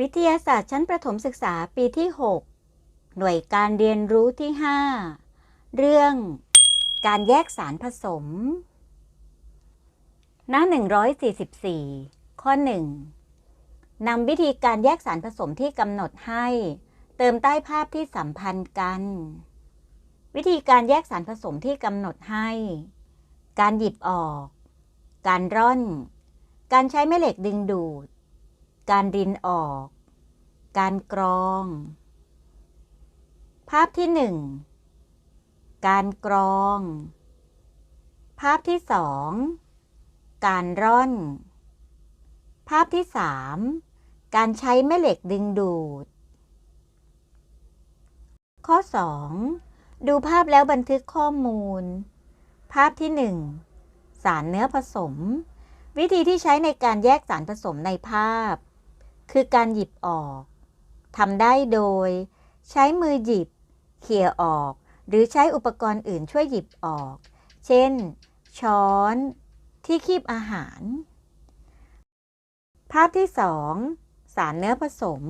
วิทยาศาสตร์ชั้นประถมศึกษาปีที่ 6 หน่วยการเรียนรู้ที่ 5 เรื่องการแยกสารผสม หน้า 144 ข้อ 1นำวิธีการแยกสารผสมที่กำหนดให้ เติมใต้ภาพที่สัมพันธ์กัน วิธีการแยกสารผสมที่กำหนดให้ การหยิบออก การร่อน การใช้แม่เหล็กดึงดูด การรินออก การกรอง ภาพที่หนึ่งการกรอง ภาพที่สองการร่อน ภาพที่สามการใช้แม่เหล็กดึงดูด ข้อ 2 ดูภาพแล้วบันทึกข้อมูล ภาพที่ 1 สารเนื้อผสม วิธีที่ใช้ในการแยกสารผสมในภาพ คือการหยิบออกทำได้โดย ใช้มือหยิบ เขี่ยออก หรือใช้อุปกรณ์อื่นช่วยหยิบออก เช่น ช้อน ที่คีบอาหาร ภาพที่ 2 สารเนื้อผสม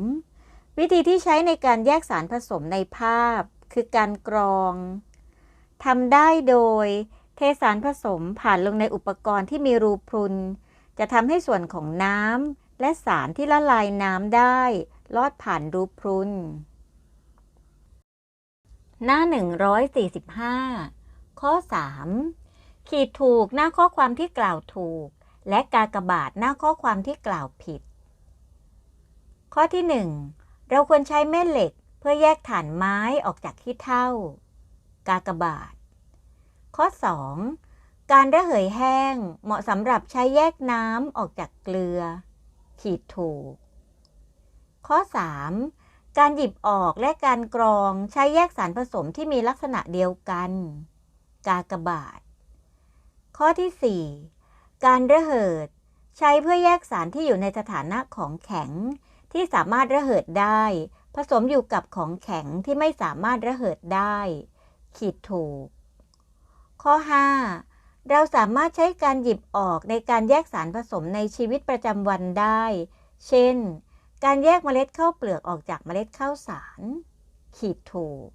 วิธีที่ใช้ในการแยกสารผสมในภาพ คือการกรองทำได้โดย เทสารผสมผ่านลงในอุปกรณ์ที่มีรูพรุน จะทำให้ส่วนของน้ำ และสารที่ละลายน้ำได้ ลอดผ่านรูพรุน หน้า 145 ข้อ 3 ขีดถูกหน้าข้อความที่กล่าวถูก และกากบาทหน้าข้อความที่กล่าวผิด ข้อที่ 1 เราควรใช้แม่เหล็กเพื่อแยกฐานไม้ออกจากขี้เถ้ากากบาท ข้อ 2การระเหยแห้งเหมาะสำหรับใช้แยกน้ำออกจากเกลือ ขีดถูก ข้อ 3 การหยิบออกและการกรองใช้แยกสารผสมที่มีลักษณะเดียวกัน กากบาท ข้อที่ 4 การระเหิด ใช้เพื่อแยกสารที่อยู่ในสถานะของแข็ง ที่สามารถระเหิดได้ ผสมอยู่กับของแข็งที่ไม่สามารถระเหิดได้ ขีดถูก ข้อ 5 เราสามารถใช้การหยิบออกในการแยกสารผสมในชีวิตประจำวันได้ เช่น การแยกเมล็ดข้าวเปลือกออกจากเมล็ดข้าวสาร ขีดถูก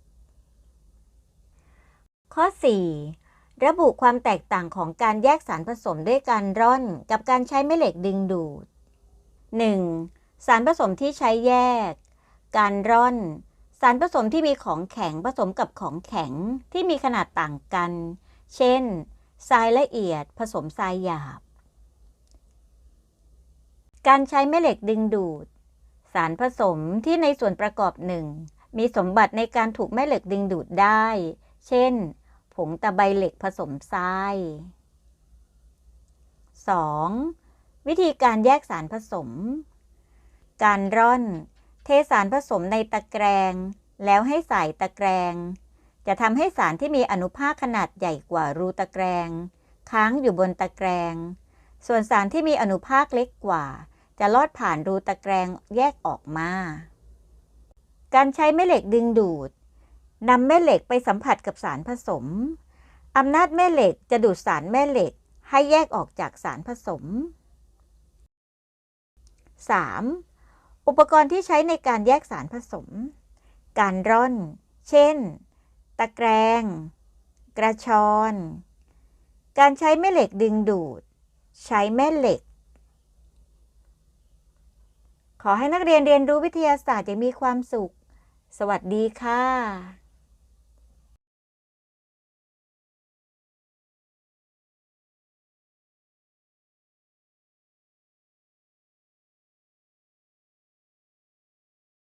ข้อ 4 ระบุความแตกต่างของการแยกสารผสมด้วยการร่อน กับการใช้แม่เหล็กดึงดูด 1. สารผสมที่ใช้แยก การร่อน สารผสมที่มีของแข็งผสมกับของแข็งที่มีขนาดต่างกัน เช่น ทรายละเอียดผสมทรายหยาบ การใช้แม่เหล็กดึงดูด สารผสมที่ในส่วนประกอบหนึ่งมีสมบัติในการถูกแม่เหล็กดึงดูดได้ เช่น ผงตะไบเหล็กผสมทราย 2. วิธีการแยกสารผสม การร่อน เทสารผสมในตะแกรง แล้วให้ใส่ตะแกรง จะทำให้สารที่มีอนุภาคขนาดใหญ่กว่ารูตะแกรงค้างอยู่บนตะแกรง ส่วนสารที่มีอนุภาคเล็กกว่า จะลอดผ่านรูตะแกรงแยกออกมา การใช้แม่เหล็กดึงดูดนำแม่เหล็กไปสัมผัสกับสารผสมอำนาจแม่เหล็กจะดูดสารแม่เหล็กให้แยกออกจากสารผสม 3. อุปกรณ์ที่ใช้ในการแยกสารผสม การร่อน เช่น ตะแกรง กระชอน การใช้แม่เหล็กดึงดูด ใช้แม่เหล็ก ขอให้นักเรียนเรียนรู้วิทยาศาสตร์อย่างมีความสุข สวัสดีค่ะ